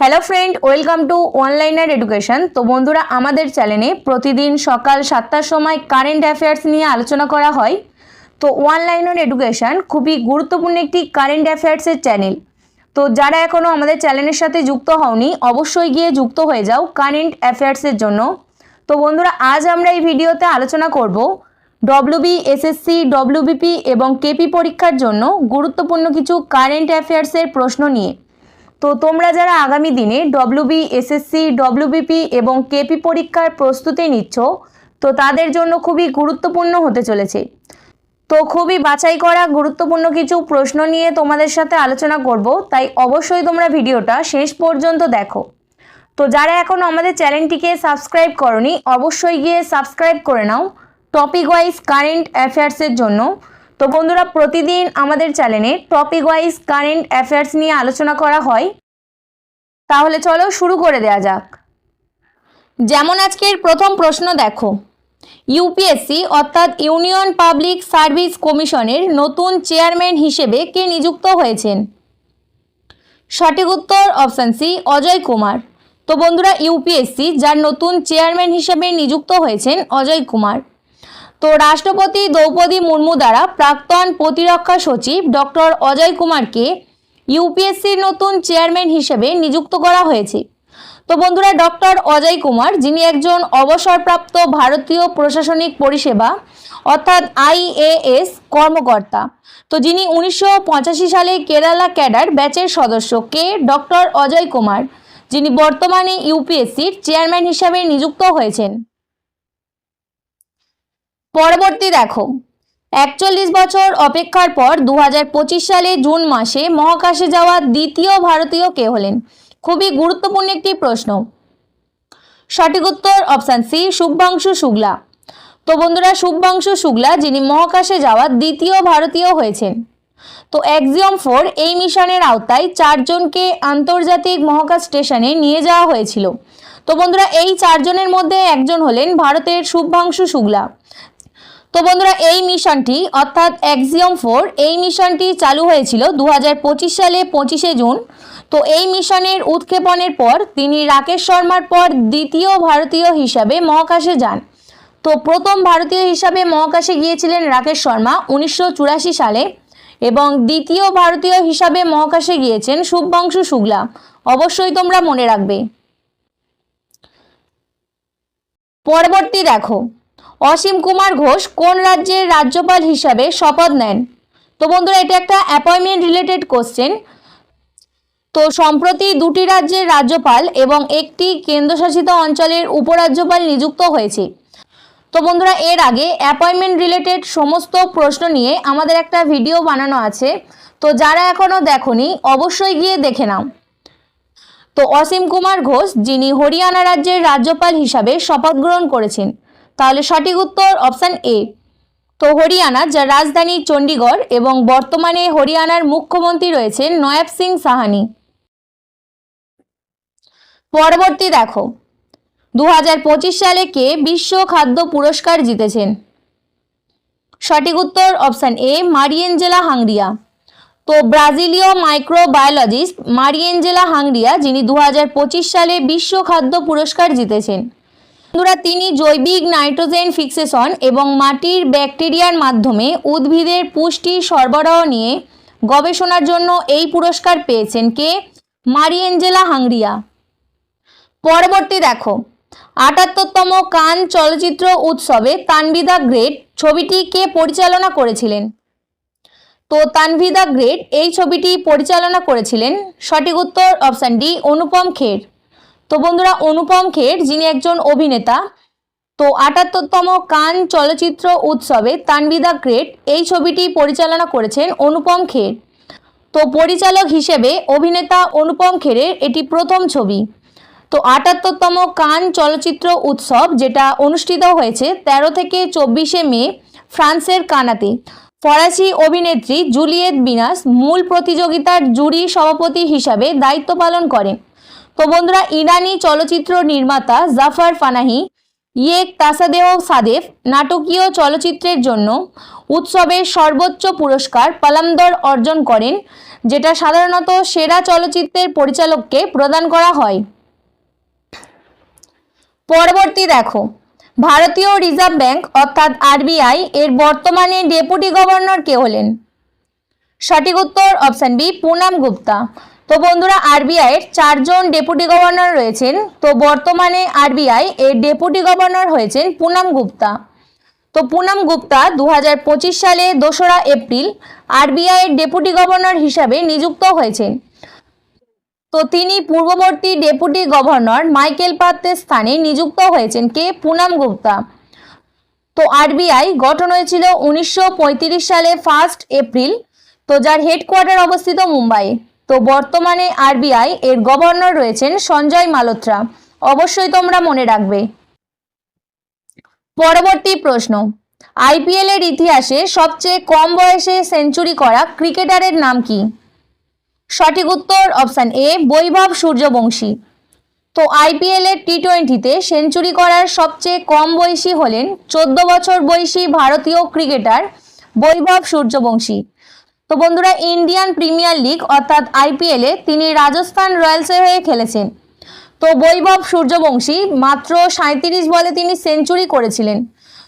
Hello friend welcome to onliner education তো বন্ধুরা, আমাদের চ্যানেলে প্রতিদিন সকাল সাতটার সময় কারেন্ট অ্যাফেয়ার্স নিয়ে আলোচনা করা হয়। তো অনলাইনার এডুকেশন খুবই গুরুত্বপূর্ণ একটি কারেন্ট অ্যাফেয়ার্সের চ্যানেল তো যারা এখনও আমাদের চ্যানেলের সাথে যুক্ত হওনি, অবশ্যই গিয়ে যুক্ত হয়ে যাও কারেন্ট অ্যাফেয়ার্সের জন্য। তো বন্ধুরা, আজ আমরা এই ভিডিওতে আলোচনা করব ডব্লিউবি এসএসসি ডব্লিউবিপি এবং কেপি পরীক্ষার জন্য গুরুত্বপূর্ণ কিছু কারেন্ট অ্যাফেয়ার্সের প্রশ্ন নিয়ে। তো তোমরা যারা আগামী দিনে ডব্লিউবি এসএসসি ডব্লিউবিপি এবং কেপি পরীক্ষার প্রস্তুতি নিচ্ছ, তো তাদের জন্য খুবই গুরুত্বপূর্ণ হতে চলেছে। তো খুবই বাছাই করা গুরুত্বপূর্ণ কিছু প্রশ্ন নিয়ে তোমাদের সাথে আলোচনা করব, তাই অবশ্যই তোমরা ভিডিওটা শেষ পর্যন্ত দেখো। তো যারা এখন আমাদের চ্যানেলটিকে সাবস্ক্রাইব করনি, অবশ্যই গিয়ে সাবস্ক্রাইব করে নাও। টপিক ওয়াইজ কারেন্ট অ্যাফেয়ার্সের জন্য তো বন্ধুরা, প্রতিদিন আমাদের চ্যানেলে টপিক ওয়াইজ কারেন্ট অ্যাফেয়ার্স নিয়ে আলোচনা করা হয়। তাহলে চলো শুরু করে দেয়া যাক। যেমন আজকের প্রথম প্রশ্ন দেখো। ইউপিএসসি অর্থাৎ ইউনিয়ন পাবলিক সার্ভিস কমিশনের নতুন চেয়ারম্যান হিসেবে কে নিযুক্ত হয়েছেন? সঠিক উত্তর অপশান সি অজয় কুমার। তো বন্ধুরা ইউপিএসসি যার নতুন চেয়ারম্যান হিসেবে নিযুক্ত হয়েছেন অজয় কুমার। তো রাষ্ট্রপতি দ্রৌপদী মুর্মু দ্বারা প্রাক্তন প্রতিরক্ষা সচিব ডক্টর অজয় কুমারকে ইউপিএসসির নতুন চেয়ারম্যান হিসেবে নিযুক্ত করা হয়েছে। তো বন্ধুরা, ডক্টর অজয় কুমার, যিনি একজন অবসরপ্রাপ্ত ভারতীয় প্রশাসনিক পরিষেবা, অর্থাৎ আইএএস কর্মকর্তা, তো যিনি উনিশশো পঁচাশি সালে কেরালা ক্যাডার ব্যাচের সদস্য, কে ডক্টর অজয় কুমার, যিনি বর্তমানে ইউপিএসসির চেয়ারম্যান হিসাবে নিযুক্ত হয়েছেন। পরবর্তী দেখো। একচল্লিশ বছর অপেক্ষার পর দু হাজার পঁচিশ সালে জুন মাসে মহাকাশে যাওয়া দ্বিতীয় ভারতীয় কে হলেন? খুবই গুরুত্বপূর্ণ একটি প্রশ্ন। সঠিক উত্তর অপশান সি শুভ্রাংশু শুক্লা। তো বন্ধুরা শুভ্রাংশু শুক্লা যিনি মহাকাশে যাওয়া দ্বিতীয় ভারতীয় হয়েছেন। তো এক্সিয়ম ফোর এই মিশনের আওতায় চারজনকে আন্তর্জাতিক মহাকাশ স্টেশনে নিয়ে যাওয়া হয়েছিল। তো বন্ধুরা, এই চারজনের মধ্যে একজন হলেন ভারতের শুভ্রাংশু শুক্লা। তো বন্ধুরা, এই মিশনটি, অর্থাৎ এক্সিয়ম ফোর এই মিশনটি চালু হয়েছিল দু হাজার পঁচিশ সালে, পঁচিশে জুন। তো এই মিশনের উৎক্ষেপণের পর তিনি রাকেশ শর্মার পর দ্বিতীয় ভারতীয় হিসাবে মহাকাশে যান। তো প্রথম ভারতীয় হিসাবে মহাকাশে গিয়েছিলেন রাকেশ শর্মা উনিশশো চুরাশি সালে এবং দ্বিতীয় ভারতীয় হিসাবে মহাকাশে গিয়েছেন শুভ্রাংশু শুক্লা। অবশ্যই তোমরা মনে রাখবে। পরবর্তী দেখো। অসীম কুমার ঘোষ কোন রাজ্যের রাজ্যপাল হিসাবে শপথ নেন? তো বন্ধুরা, এটা একটা অ্যাপয়েন্টমেন্ট রিলেটেড কোশ্চেন তো সম্প্রতি দুটি রাজ্যের রাজ্যপাল এবং একটি কেন্দ্রশাসিত অঞ্চলের উপরাজ্যপাল নিযুক্ত হয়েছে। তো বন্ধুরা, এর আগে অ্যাপয়েন্টমেন্ট রিলেটেড সমস্ত প্রশ্ন নিয়ে আমাদের একটা ভিডিও বানানো আছে। তো যারা এখনও দেখনি, অবশ্যই গিয়ে দেখে নাও। তো অসীম কুমার ঘোষ, যিনি হরিয়ানা রাজ্যের রাজ্যপাল হিসাবে শপথ গ্রহণ করেছেন তাহলে সঠিক উত্তর অপশান এ। তো হরিয়ানা, যার রাজধানী চণ্ডীগড় এবং বর্তমানে হরিয়ানার মুখ্যমন্ত্রী রয়েছেন নয়াব সিং সাহানি। পরবর্তী দেখো দু হাজার পঁচিশ সালে কে বিশ্ব খাদ্য পুরস্কার জিতেছেন? সঠিক উত্তর অপশান এ, মারিয়েঞ্জেলা হাংরিয়া। তো ব্রাজিলীয় মাইক্রোবায়োলজিস্ট মারিয়েঞ্জেলা হাংরিয়া, যিনি দু হাজার পঁচিশ সালে বিশ্ব খাদ্য পুরস্কার জিতেছেন। বন্ধুরা, তিনি জৈবিক নাইট্রোজেন ফিক্সেশন এবং মাটির ব্যাকটেরিয়ার মাধ্যমে উদ্ভিদের পুষ্টি সরবরাহ নিয়ে গবেষণার জন্য এই পুরস্কার পেয়েছেন কে? মারিয়েঞ্জেলা হাংরিয়া। পরবর্তী দেখো, আটাত্তরতম কান চলচ্চিত্র উৎসবে তানবিদা গ্রেট ছবিটি কে পরিচালনা করেছিলেন? তো তানভিদা গ্রেট এই ছবিটি পরিচালনা করেছিলেন সঠিক উত্তর অপশান ডি, অনুপম খের। তো বন্ধুরা, অনুপম খের, যিনি একজন অভিনেতা, তো আটাত্তরতম কান চলচ্চিত্র উৎসবে তানবিদা গ্রেট এই ছবিটি পরিচালনা করেছেন অনুপম খের। তো পরিচালক হিসেবে অভিনেতা অনুপম খেরের এটি প্রথম ছবি। তো আটাত্তরতম কান চলচ্চিত্র উৎসব, যেটা অনুষ্ঠিত হয়েছে ১৩ থেকে চব্বিশে মে, ফ্রান্সের কানাতে। ফরাসি অভিনেত্রী জুলিয়েত বিনাস মূল প্রতিযোগিতার জুরি সভাপতি হিসাবে দায়িত্ব পালন করেন। তো বন্ধুরা, ইরানি চলচ্চিত্র নির্মাতা জাফর ফানাহি, ইয়েক তাসাদেহ সাদেফ নাটকীয় চলচ্চিত্রের জন্য উৎসবের সর্বোচ্চ পুরস্কার পালামদর অর্জন করেন, যেটা সাধারণত সেরা চলচ্চিত্রের পরিচালককে প্রদান করা হয়। পরবর্তী দেখো, ভারতীয় রিজার্ভ ব্যাংক অর্থাৎ আরবিআই এর বর্তমানে ডেপুটি গভর্নর কে হলেন? সঠিক উত্তর অপশন বি, পুনাম গুপ্তা। তো বন্ধুরা আরবিআই এর চারজন ডেপুটি গভর্নর রয়েছেন। তো বর্তমানে আরবিআই এর ডেপুটি গভর্নর হয়েছেন পুনাম গুপ্তা। তো পুনাম গুপ্তা দু হাজার পঁচিশ সালে দোসরা এপ্রিল আরবিআই এর ডেপুটি গভর্নর হিসাবে নিযুক্ত হয়েছেন। তো তিনি পূর্ববর্তী ডেপুটি গভর্নর মাইকেল পাত্রের স্থানে নিযুক্ত হয়েছেন কে? পুনাম গুপ্তা। তো আরবিআই গঠন হয়েছিল উনিশশো পঁয়ত্রিশ সালে ফার্স্ট এপ্রিল। তো যার হেডকোয়ার্টার অবস্থিত মুম্বাই তো বর্তমানে আরবিআই এর গভর্নর রয়েছেন সঞ্জয় মালোত্রা। অবশ্যই তোমরা মনে রাখবে। পরবর্তী প্রশ্ন। আইপিএল এর ইতিহাসে সবচেয়ে কম বয়সে সেঞ্চুরি করা ক্রিকেটারের নাম কি? সঠিক উত্তর অপশান এ, বৈভব সূর্যবংশী। তো আইপিএল এর টি টোয়েন্টিতে সেঞ্চুরি করার সবচেয়ে কম বয়সী হলেন চোদ্দ বছর বয়সী ভারতীয় ক্রিকেটার বৈভব সূর্যবংশী। তো বন্ধুরা ইন্ডিয়ান প্রিমিয়ার লিগ অর্থাৎ আইপিএলে তিনি রাজস্থান রয়্যালসের হয়ে খেলেছেন। তো বৈভব সূর্যবংশী মাত্র সাঁত্রিশ বলে তিনি সেঞ্চুরি করেছিলেন।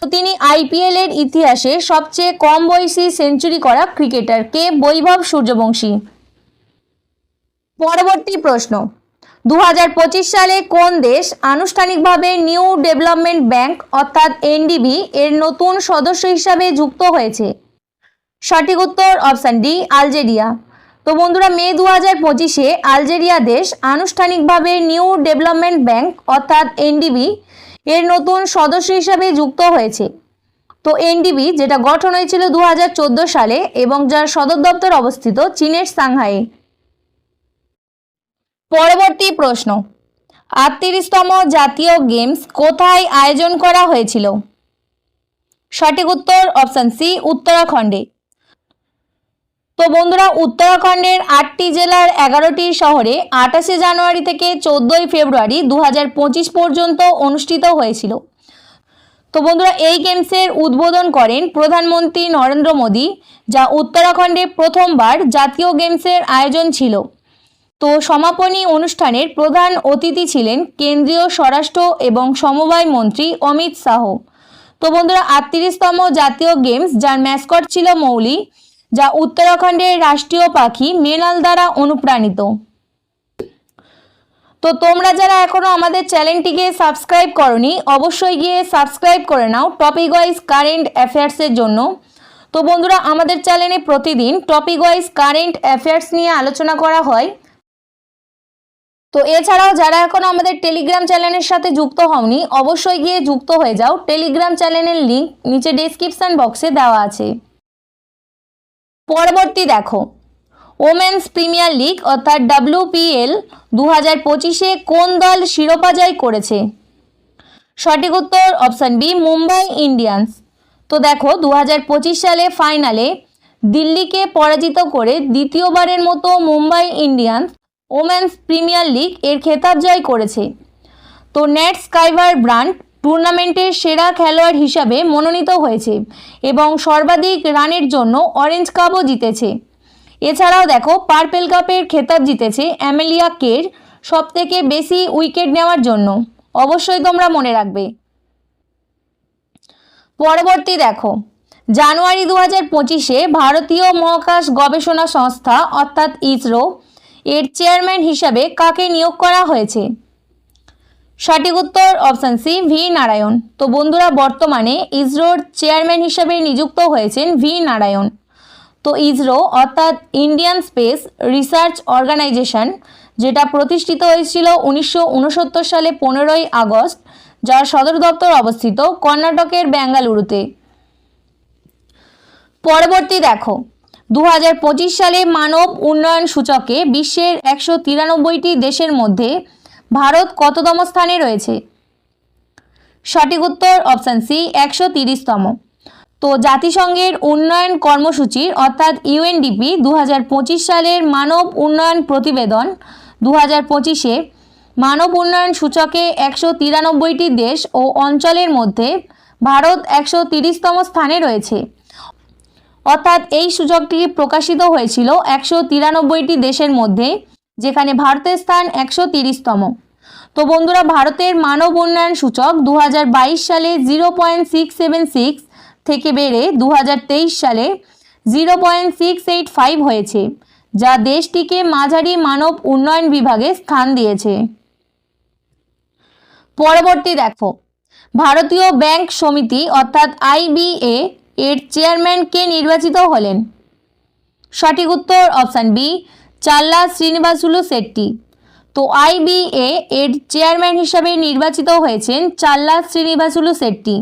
তো তিনি আইপিএল এর ইতিহাসে সবচেয়ে কম বয়সী সেঞ্চুরি করা ক্রিকেটার কে বৈভব সূর্যবংশী? পরবর্তী প্রশ্ন দু হাজার পঁচিশ সালে কোন দেশ আনুষ্ঠানিকভাবে নিউ ডেভেলপমেন্ট ব্যাংক অর্থাৎ এনডিবি এর নতুন সদস্য হিসাবে যুক্ত হয়েছে? সঠিক উত্তর অপশান ডি, আলজেরিয়া। তো বন্ধুরা, মে দু হাজার পঁচিশে আলজেরিয়া দেশ আনুষ্ঠানিকভাবে নিউ ডেভেলপমেন্ট ব্যাংক অর্থাৎ এনডিবি এর নতুন সদস্য হিসাবে যুক্ত হয়েছে। তো এনডিবি, যেটা গঠন হয়েছিল দু হাজার চোদ্দ সালে এবং যার সদর দপ্তর অবস্থিত চীনের সাংহাইয়ে। পরবর্তী প্রশ্ন, আটত্রিশতম জাতীয় গেমস কোথায় আয়োজন করা হয়েছিল? সঠিক উত্তর অপশান সি, উত্তরাখণ্ডে। তো বন্ধুরা, উত্তরাখণ্ডের আটটি জেলার এগারোটি শহরে আঠাশে জানুয়ারি থেকে চোদ্দোই ফেব্রুয়ারি দু হাজার পঁচিশ পর্যন্ত অনুষ্ঠিত হয়েছিল। তো বন্ধুরা, এই গেমসের উদ্বোধন করেন প্রধানমন্ত্রী নরেন্দ্র মোদী, যা উত্তরাখণ্ডে প্রথমবার জাতীয় গেমসের আয়োজন ছিল। তো সমাপনী অনুষ্ঠানের প্রধান অতিথি ছিলেন কেন্দ্রীয় স্বরাষ্ট্র এবং সমবায় মন্ত্রী অমিত শাহ। তো বন্ধুরা, আটত্রিশতম জাতীয় গেমস যার ম্যাসকট ছিল মৌলি যা উত্তরাখণ্ডের রাষ্ট্রীয় পাখি মেনাল দ্বারা অনুপ্রাণিত। তো তোমরা যারা এখনও আমাদের চ্যানেলটিকে সাবস্ক্রাইব করনি, অবশ্যই গিয়ে সাবস্ক্রাইব করে নাও টপিক ওয়াইজ কারেন্ট অ্যাফেয়ার্সের জন্য। তো বন্ধুরা, আমাদের চ্যানেলে প্রতিদিন টপিক ওয়াইজ কারেন্ট অ্যাফেয়ার্স নিয়ে আলোচনা করা হয়। তো এছাড়াও যারা এখনও আমাদের টেলিগ্রাম চ্যানেলের সাথে যুক্ত হওনি, অবশ্যই গিয়ে যুক্ত হয়ে যাও। টেলিগ্রাম চ্যানেলের লিঙ্ক নিচে ডেসক্রিপশন বক্সে দেওয়া আছে। পরবর্তী দেখো। ওমেন্স প্রিমিয়ার লিগ অর্থাৎ ডাব্লিউপিএল দু হাজার পঁচিশে কোন দল শিরোপা জয় করেছে? সঠিক উত্তর অপশান বি মুম্বাই ইন্ডিয়ান্স তো দেখো দু হাজার পঁচিশ সালে ফাইনালে দিল্লিকে পরাজিত করে দ্বিতীয়বারের মতো Mumbai Indians women's premier league এর খেতাব জয় করেছে। তো নেট স্কাইভার ব্রান্ড টুর্নামেন্টের সেরা খেলোয়াড় হিসাবে মনোনীত হয়েছে এবং সর্বাধিক রানের জন্য অরেঞ্জ কাপও জিতেছে। এছাড়াও দেখো, পার্পেল কাপের খেতাব জিতেছে অ্যামেলিয়া কের সব থেকে বেশি উইকেট নেওয়ার জন্য। অবশ্যই তোমরা মনে রাখবে। পরবর্তী দেখো, জানুয়ারি দু হাজার পঁচিশে ভারতীয় মহাকাশ গবেষণা সংস্থা, অর্থাৎ ইসরো, এর চেয়ারম্যান হিসাবে কাকে নিয়োগ করা হয়েছে? সঠিক উত্তর অপশান সি ভি নারায়ণ। তো বন্ধুরা, বর্তমানে ইসরোর চেয়ারম্যান হিসাবে নিযুক্ত হয়েছেন ভি নারায়ণ। তো ইসরো, অর্থাৎ ইন্ডিয়ান স্পেস রিসার্চ অর্গানাইজেশন যেটা প্রতিষ্ঠিত হয়েছিল উনিশশো উনসত্তর সালে পনেরোই আগস্ট, যার সদর দপ্তর অবস্থিত কর্ণাটকের বেঙ্গালুরুতে। পরবর্তী দেখো দু হাজার পঁচিশ সালে মানব উন্নয়ন সূচকে বিশ্বের একশো দেশের মধ্যে ভারত কততম স্থানে রয়েছে? সঠিক উত্তর অপশান সি একশো তিরিশতম। তো জাতিসংঘের উন্নয়ন কর্মসূচির, অর্থাৎ ইউএনডিপি দু হাজার পঁচিশ সালের মানব উন্নয়ন প্রতিবেদন দু হাজার পঁচিশে মানব উন্নয়ন সূচকে একশো তিরানব্বইটি দেশ ও অঞ্চলের মধ্যে ভারত একশো তিরিশতম স্থানে রয়েছে। অর্থাৎ এই সূচকটি প্রকাশিত হয়েছিল একশো তিরানব্বইটি দেশের মধ্যে যেখানে ভারতের স্থান একশো তিরিশতম। তো বন্ধুরা, ভারতের মানব উন্নয়ন সূচক দু হাজার বাইশ সালে zero point six seven six থেকে বেড়ে দু হাজার তেইশ সালে zero point six eight five হয়েছে, যা দেশটিকে মাঝারি মানব উন্নয়ন বিভাগে স্থান দিয়েছে। পরবর্তী দেখো, ভারতীয় ব্যাংক সমিতি অর্থাৎ আইবিএ এর চেয়ারম্যান কে নির্বাচিত হলেন? সঠিক উত্তর অপশান বি চাল্লা শ্রীনিবাসুলু শেট্টি। তো আইবিএ এর চেয়ারম্যান হিসাবে নির্বাচিত হয়েছেন চাল্লা শ্রীনিবাসুলু শেট্টি।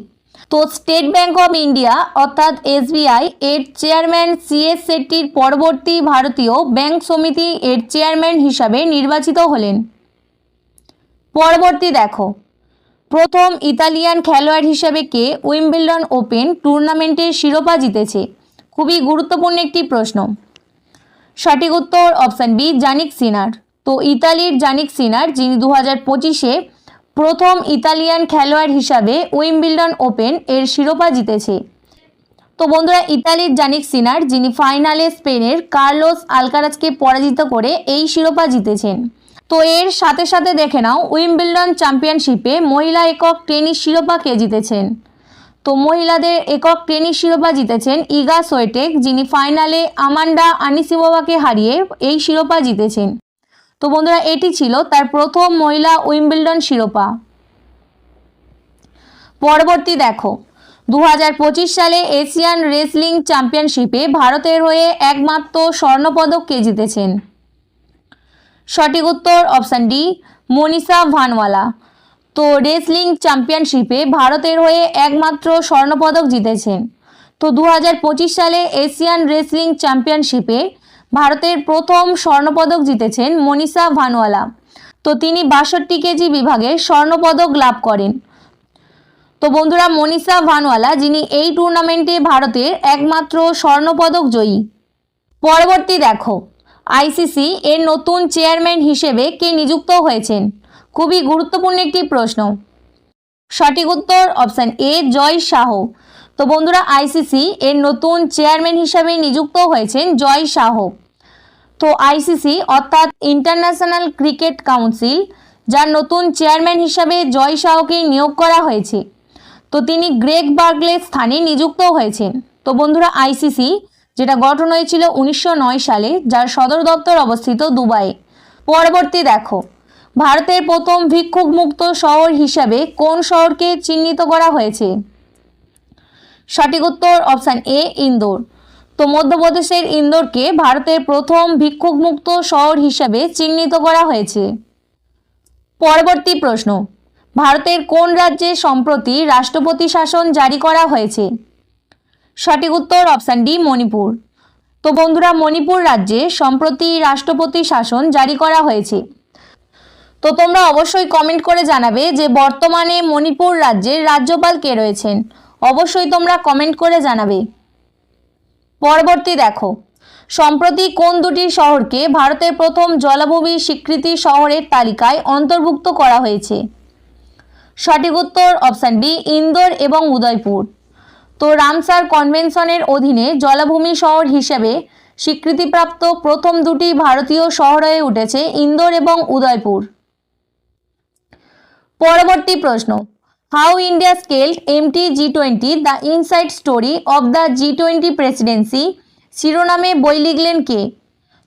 তো স্টেট ব্যাংক অফ ইন্ডিয়া অর্থাৎ এসবিআই এর চেয়ারম্যান সিএস শেট্টির পরবর্তী ভারতীয় ব্যাংক সমিতি এর চেয়ারম্যান হিসাবে নির্বাচিত হলেন। পরবর্তী দেখো। প্রথম ইতালিয়ান খেলোয়াড় হিসাবে কে উইম্বলডন ওপেন টুর্নামেন্টের শিরোপা জিতেছে? খুবই গুরুত্বপূর্ণ একটি প্রশ্ন। সঠিক উত্তর অপশান বি, জানিক সিনার। তো ইতালির জানিক সিনার, যিনি দু হাজার পঁচিশে প্রথম ইতালিয়ান খেলোয়াড় হিসাবে উইম্বলডন ওপেন এর শিরোপা জিতেছে। তো বন্ধুরা, ইতালির জানিক সিনার, যিনি ফাইনালে স্পেনের কার্লোস আলকারাজকে পরাজিত করে এই শিরোপা জিতেছেন। তো এর সাথে সাথে দেখে নাও, উইম্বলডন চ্যাম্পিয়নশিপে মহিলা একক টেনিস শিরোপা কে জিতেছেন? তো মহিলাদের একক টেনিস শিরোপা জিতেছেন ইগা সোয়েটেক, যিনি ফাইনালে আমান্ডা আনিসিমোভাকে হারিয়ে এই শিরোপা জিতেছেন। তো বন্ধুরা, এটি ছিল তার প্রথম মহিলা উইম্বলডন শিরোপা। পরবর্তী দেখো দু হাজার পঁচিশ সালে এশিয়ান রেসলিং চ্যাম্পিয়নশিপে ভারতের হয়ে একমাত্র স্বর্ণপদক কে জিতেছেন? সঠিক উত্তর অপশান ডি, মনীষা ভানওয়ালা। তো রেসলিং চ্যাম্পিয়নশিপে ভারতের হয়ে একমাত্র স্বর্ণপদক জিতেছেন তো দু হাজার পঁচিশ সালে এশিয়ান রেসলিং চ্যাম্পিয়নশিপে ভারতের প্রথম স্বর্ণপদক জিতেছেন মনীষা ভানওয়ালা তো তিনি বাষট্টি কেজি বিভাগে স্বর্ণপদক লাভ করেন। তো বন্ধুরা, মনীষা ভানওয়ালা যিনি এই টুর্নামেন্টে ভারতের একমাত্র স্বর্ণপদক জয়ী। পরবর্তী দেখো আইসিসি এর নতুন চেয়ারম্যান হিসেবে কে নিযুক্ত হয়েছেন? খুবই গুরুত্বপূর্ণ একটি প্রশ্ন। সঠিক উত্তর অপশান এ, জয় শাহ। তো বন্ধুরা আইসিসি এর নতুন চেয়ারম্যান হিসাবে নিযুক্ত হয়েছেন জয় শাহ। তো আইসিসি অর্থাৎ ইন্টারন্যাশনাল ক্রিকেট কাউন্সিল, যার নতুন চেয়ারম্যান হিসাবে জয় শাহকে নিয়োগ করা হয়েছে। তো তিনি গ্রেগ বার্গলের স্থানে নিযুক্ত হয়েছেন। তো বন্ধুরা আইসিসি যেটা গঠন হয়েছিল উনিশশো নয় সালে, যার সদর দপ্তর অবস্থিত দুবাই পরবর্তী দেখো। ভারতের প্রথম ভিক্ষুক মুক্ত শহর হিসাবে কোন শহরকে চিহ্নিত করা হয়েছে? সঠিক উত্তর অপশান এ, ইন্দোর। তো মধ্যপ্রদেশের ইন্দোরকে ভারতের প্রথম ভিক্ষুক মুক্ত শহর হিসাবে চিহ্নিত করা হয়েছে। পরবর্তী প্রশ্ন, ভারতের কোন রাজ্যে সম্প্রতি রাষ্ট্রপতি শাসন জারি করা হয়েছে? সঠিক উত্তর অপশান ডি, মণিপুর। তো বন্ধুরা, মণিপুর রাজ্যে সম্প্রতি রাষ্ট্রপতি শাসন জারি করা হয়েছে। তো তোমরা অবশ্যই কমেন্ট করে জানাবে যে বর্তমানে মণিপুর রাজ্যের রাজ্যপাল কে রয়েছেন। অবশ্যই তোমরা কমেন্ট করে জানাবে। পরবর্তী দেখো, সম্প্রতি কোন দুটি শহরকে ভারতের প্রথম জলাভূমি স্বীকৃতি শহরের তালিকায় অন্তর্ভুক্ত করা হয়েছে? সঠিক উত্তর অপশান বি ইন্দোর এবং উদয়পুর। তো রামসার কনভেনশনের অধীনে জলাভূমি শহর হিসেবে স্বীকৃতিপ্রাপ্ত প্রথম দুটি ভারতীয় শহর হয়ে উঠেছে ইন্দোর এবং উদয়পুর। পরবর্তী প্রশ্ন how India scaled Mt G twenty the inside story of the G twenty presidency শিরোনামে বই লিখলেন কে?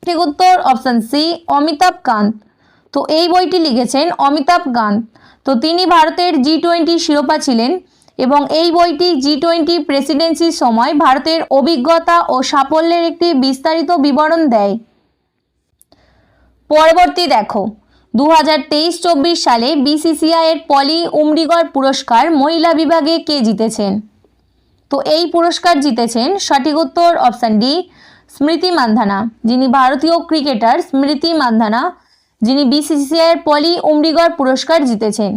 ঠিক উত্তর অপশান সি অমিতাভ কান্ত। তো এই বইটি লিখেছেন অমিতাভ কান্ত। তো তিনি ভারতের জি টোয়েন্টি শিরোপা ছিলেন এবং এই বইটি জি টোয়েন্টি প্রেসিডেন্সির সময় ভারতের অভিজ্ঞতা ও সাফল্যের একটি বিস্তারিত বিবরণ দেয়। পরবর্তী দেখো দু হাজার তেইশ চব্বিশ সালে বিসিসিআই এর পলি উমরিগর পুরস্কার মহিলা বিভাগে কে জিতেছেন? তো এই পুরস্কার জিতেছেন সঠিক উত্তর অপশান ডি, স্মৃতি মান্ধানা। যিনি ভারতীয় ক্রিকেটার স্মৃতি মান্ধানা, যিনি বিসিসিআই এর পলি উমরিগর পুরস্কার জিতেছেন।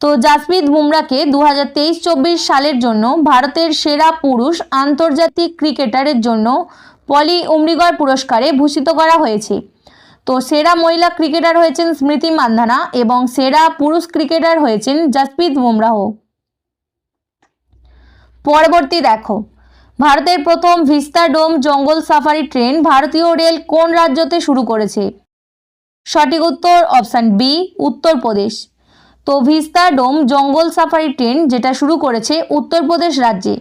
তো জাসপ্রীত বুমরাকে দু হাজার তেইশ চব্বিশ সালের জন্য ভারতের সেরা পুরুষ আন্তর্জাতিক ক্রিকেটারের জন্য পলি উমরিগর পুরস্কারে ভূষিত করা হয়েছে। তো সেরা মহিলা ক্রিকেটার হয়েছেন স্মৃতি মান্ধানা এবং সেরা পুরুষ ক্রিকেটার হয়েছেন জাসপ্রীত বুমরাহ পরবর্তী দেখো। ভারতের প্রথম ভিস্তা ডোম জঙ্গল সাফারি ট্রেন ভারতীয় রেল কোন রাজ্যতে শুরু করেছে? সঠিক উত্তর অপশান বি, উত্তরপ্রদেশ। তো ভিস্তা ডোম জঙ্গল সাফারি ট্রেন যেটা শুরু করেছে উত্তরপ্রদেশ রাজ্যে।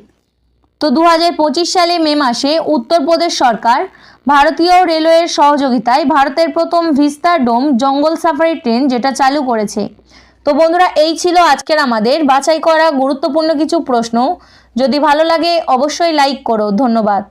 তো দু হাজার পঁচিশ সালে মে মাসে উত্তরপ্রদেশ সরকার ভারতীয় রেলওয়ের সহযোগিতায় ভারতের প্রথম ভিস্তা ডোম জঙ্গল সাফারি ট্রেন যেটা চালু করেছে। তো বন্ধুরা, এই ছিল আজকের আমাদের বাছাই করা গুরুত্বপূর্ণ কিছু প্রশ্ন। যদি ভালো লাগে, অবশ্যই লাইক করো। ধন্যবাদ।